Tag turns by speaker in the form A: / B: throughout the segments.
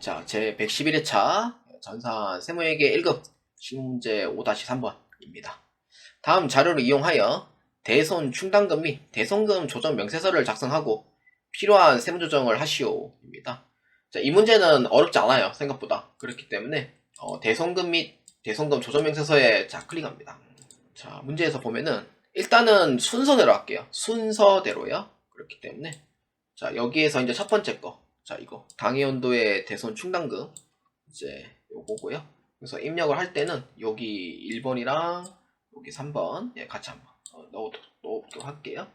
A: 자, 제 111회차 전산 세무회계 1급 실문제 5-3번입니다. 다음 자료를 이용하여 대손 충당금 및 대손금 조정 명세서를 작성하고 필요한 세무조정을 하시오입니다. 자, 이 문제는 어렵지 않아요. 생각보다. 그렇기 때문에 어, 대손금 및 대손금 조정 명세서에 자 클릭합니다. 자, 문제에서 보면은 일단은 순서대로 할게요. 순서대로요. 그렇기 때문에 자, 여기에서 이제 첫 번째 거. 자, 이거. 당해연도의 대손 충당금. 이제 요거고요. 그래서 입력을 할 때는 여기 1번이랑 여기 3번. 예, 같이 한번 어, 넣어, 넣어보도록 할게요.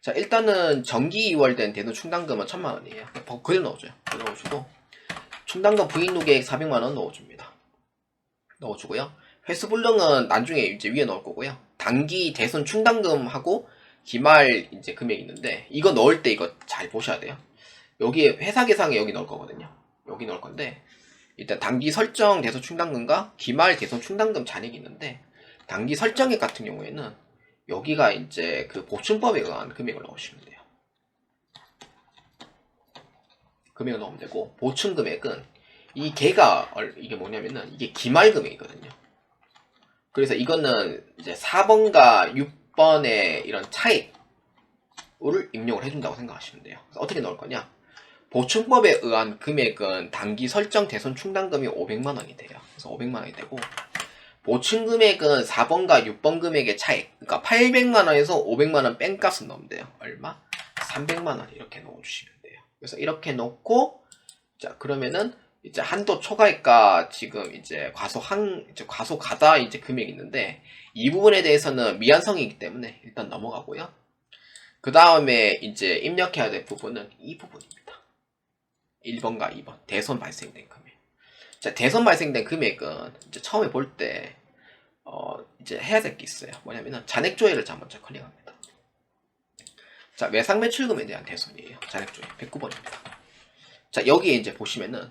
A: 자, 일단은 정기 2월 된 대손 충당금은 1000만 원이에요. 어, 그대로 넣어줘요. 넣어주고. 충당금 부인노 계획 400만 원 넣어줍니다. 넣어주고요. 회수불능은 나중에 이제 위에 넣을 거고요. 단기 대손 충당금하고 기말 이제 금액이 있는데 이거 넣을 때 이거 잘 보셔야 돼요. 여기 회사 계상에 여기 넣을 거거든요. 여기 넣을 건데 일단 단기 설정 대손 충당금과 기말 대손 충당금 잔액이 있는데 단기 설정액 같은 경우에는 여기가 이제 그 보충법에 의한 금액을 넣으시면 돼요. 금액을 넣으면 되고 보충 금액은 이 개가 얼- 이게 뭐냐면은 이게 기말 금액이거든요. 그래서 이거는 이제 4번과 6번의 이런 차익을 입력을 해준다고 생각하시면 돼요. 어떻게 넣을 거냐? 보충법에 의한 금액은 단기 설정 대손 충당금이 500만 원이 돼요. 그래서 500만 원이 되고 보충 금액은 4번과 6번 금액의 차익. 그러니까 800만 원에서 500만 원 뺀값은 넣으면 돼요. 얼마? 300만 원 이렇게 넣어주시면 돼요. 그래서 이렇게 넣고 자 그러면은 이제 한도 초과액과 지금 이제 과소한 이제 과소가다 이제 금액이 있는데 이 부분에 대해서는 미완성이기 때문에 일단 넘어가고요. 그 다음에 이제 입력해야 될 부분은 이 부분입니다. 1번과 2번 대손 발생된 금액. 자 대손 발생된 금액은 이제 처음에 볼때 어, 이제 해야 될 게 있어요. 뭐냐면은 잔액 조회를 자 먼저 클릭합니다. 자 외상 매출금에 대한 대손이에요. 잔액 조회 109번입니다. 자 여기에 이제 보시면은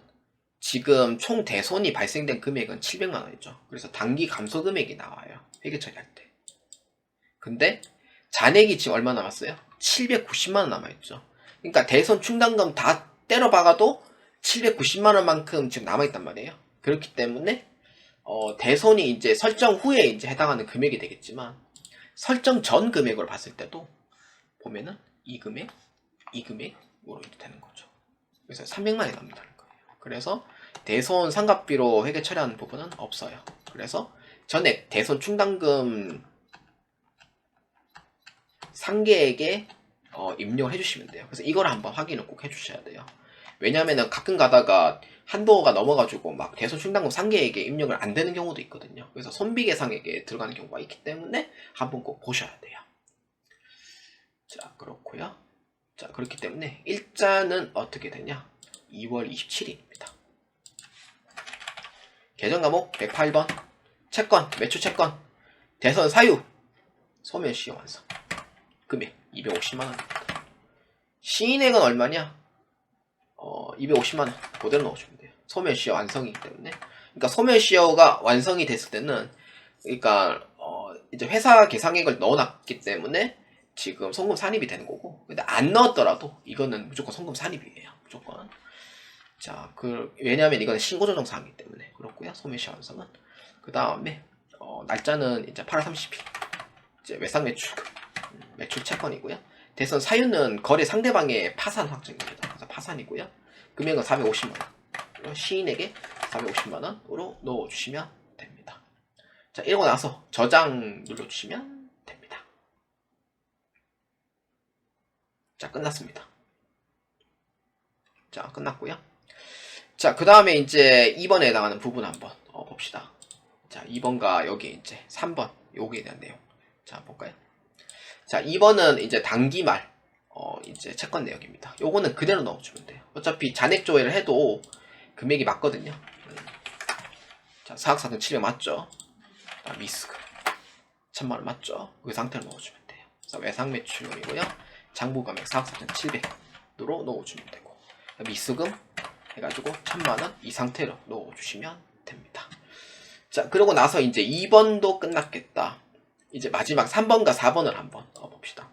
A: 지금 총 대손이 발생된 금액은 700만 원이죠. 그래서 단기 감소 금액이 나와요. 회계 처리할 때. 근데 잔액이 지금 얼마 남았어요? 790만 원 남아있죠. 그러니까 대손 충당금 다 때려 박아도 790만 원만큼 지금 남아있단 말이에요. 그렇기 때문에 어, 대손이 이제 설정 후에 이제 해당하는 금액이 되겠지만 설정 전 금액으로 봤을 때도 보면은 이 금액, 이 금액으로 이렇게 되는 거죠. 그래서 300만이 남는다는 거예요. 그래서 대손 상각비로 회계 처리하는 부분은 없어요. 그래서 전액 대손 충당금 상계액에 어, 입력을 해주시면 돼요. 그래서 이걸 한번 확인을 꼭 해 주셔야 돼요. 왜냐면은 가끔 가다가 한도가 넘어가지고 막 대손 충당금 상계액에 입력을 안 되는 경우도 있거든요. 그래서 손비 계상액에 들어가는 경우가 있기 때문에 한번 꼭 보셔야 돼요. 자, 그렇고요. 자, 그렇기 때문에 일자는 어떻게 되냐? 2월 27일입니다. 계정 과목 108번 채권 매출 채권 대선 사유 소멸 시효 완성 금액 250만 원입니다. 시인액은 얼마냐? 어 250만 원 그대로 넣어주면 돼요. 소멸 시효 완성이기 때문에 그러니까 소멸 시효가 완성이 됐을 때는 그러니까 어 이제 회사 계상액을 넣어놨기 때문에 지금 송금 산입이 되는 거고 근데 안 넣었더라도 이거는 무조건 송금 산입이에요. 무조건 자, 그, 왜냐면 이건 신고조정 사항이기 때문에. 그렇고요 소매시 완성은. 그 다음에, 어, 날짜는 이제 8월 30일. 이제 외상 매출, 음, 매출 채권이고요. 대선 사유는 거래 상대방의 파산 확정입니다. 그래서 파산이고요. 금액은 450만원. 그리고 시인에게 450만 원으로 넣어주시면 됩니다. 자, 이러고 나서 저장 눌러주시면 됩니다. 자, 끝났습니다. 자, 끝났고요. 자, 그 다음에 이제 2번에 해당하는 부분 한번 어, 봅시다. 자, 2번과 여기 이제 3번, 여기에 대한 내용. 자, 볼까요? 자, 2번은 이제 단기 말, 어, 이제 채권 내역입니다. 요거는 그대로 넣어주면 돼요. 어차피 잔액 조회를 해도 금액이 맞거든요. 음. 자, 사학사는 700 맞죠? 아, 미스크. 천만원 맞죠? 그 상태로 넣어주면 돼요. 그래서 외상 매출금이고요. 장부 금액 사학사는 700으로 넣어주면 되고. 미수금 해가지고 천만원 이 상태로 넣어주시면 됩니다. 자, 그러고 나서 이제 2번도 끝났겠다. 이제 마지막 3번과 4번을 한번 봅시다.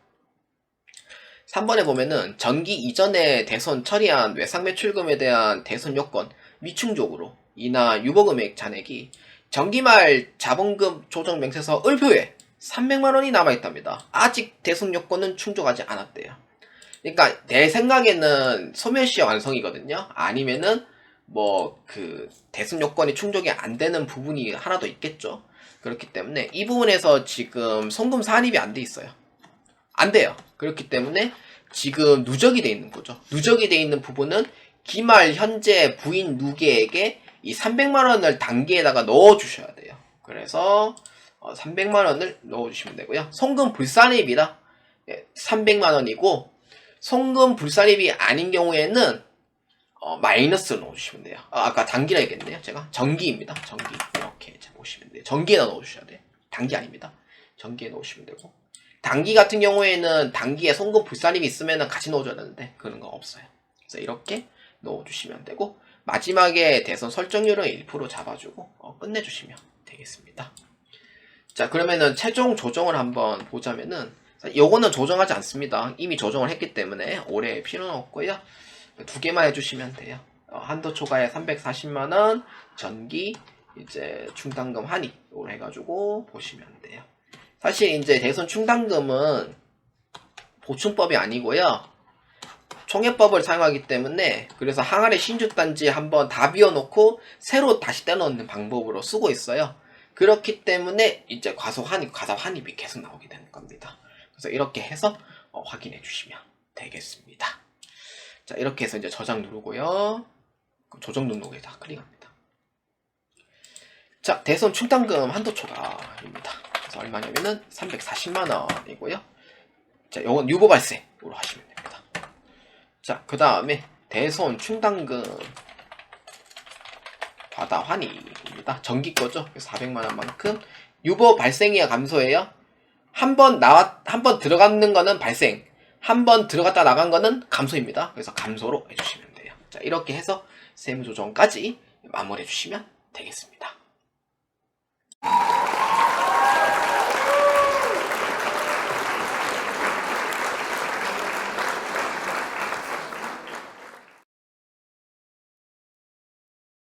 A: 3번에 보면은 전기 이전에 대손 처리한 외상 매출금에 대한 대손 요건 미충족으로 이나 유보금액 잔액이 정기말 자본금 조정 명세서 을표에 300만 원이 남아 있답니다. 아직 대손 요건은 충족하지 않았대요. 그러니까 내 생각에는 소멸시 완성이거든요. 아니면은 뭐 그 대손 요건이 충족이 안 되는 부분이 하나 더 있겠죠. 그렇기 때문에 이 부분에서 지금 송금 산입이 안 돼 있어요. 안 돼요. 그렇기 때문에 지금 누적이 돼 있는 거죠. 누적이 돼 있는 부분은 기말 현재 부인 누계에게 이 300만 원을 단계에다가 넣어 주셔야 돼요. 그래서 300만 원을 넣어 주시면 되고요. 송금 불산입이다. 300만 원이고 송금 불산입이 아닌 경우에는 어, 마이너스 넣어 주시면 돼요. 아, 까 단기라 했겠네요. 제가 전기입니다. 전기 이렇게 보시면 돼요. 전기에 넣어주셔야 돼요. 단기 아닙니다. 전기에 넣으시면 되고 단기 같은 경우에는 단기에 송금 불산입이 있으면 같이 넣어줘야 되는데 그런 거 없어요. 그래서 이렇게 넣어주시면 되고 마지막에 대선 설정률은 1% 잡아주고 어, 끝내주시면 되겠습니다. 자 그러면은 최종 조정을 한번 보자면은 요거는 조정하지 않습니다. 이미 조정을 했기 때문에 올해 필요는 없고요. 두 개만 해주시면 돼요. 어, 한도 초과에 340만원, 전기, 이제 충당금 한입으로 해가지고 보시면 돼요. 사실 이제 대선 충당금은 보충법이 아니고요. 총회법을 사용하기 때문에 그래서 항아리 신주단지 한번 다 비워놓고 새로 다시 떼넣는 방법으로 쓰고 있어요. 그렇기 때문에 이제 과속 한입, 과속 한입이 계속 나오게 되는 겁니다. 그래서 이렇게 해서 어, 확인해 주시면 되겠습니다. 자 이렇게 해서 이제 저장 누르고요. 조정 등록에다 클릭합니다. 자 대선 충당금 한도 초과입니다. 그래서 얼마냐면은 340만 원이고요. 자 요건 유보 발생으로 하시면 됩니다. 자 그 다음에 대선 충당금 과다 환입니다. 정기 거죠. 400만 원만큼 유보 발생이야 감소해요. 한 번 나왔 한 번 들어가는 거는 발생, 한 번 들어갔다 나간 거는 감소입니다. 그래서 감소로 해주시면 돼요. 자 이렇게 해서 세무조정까지 마무리해 주시면 되겠습니다.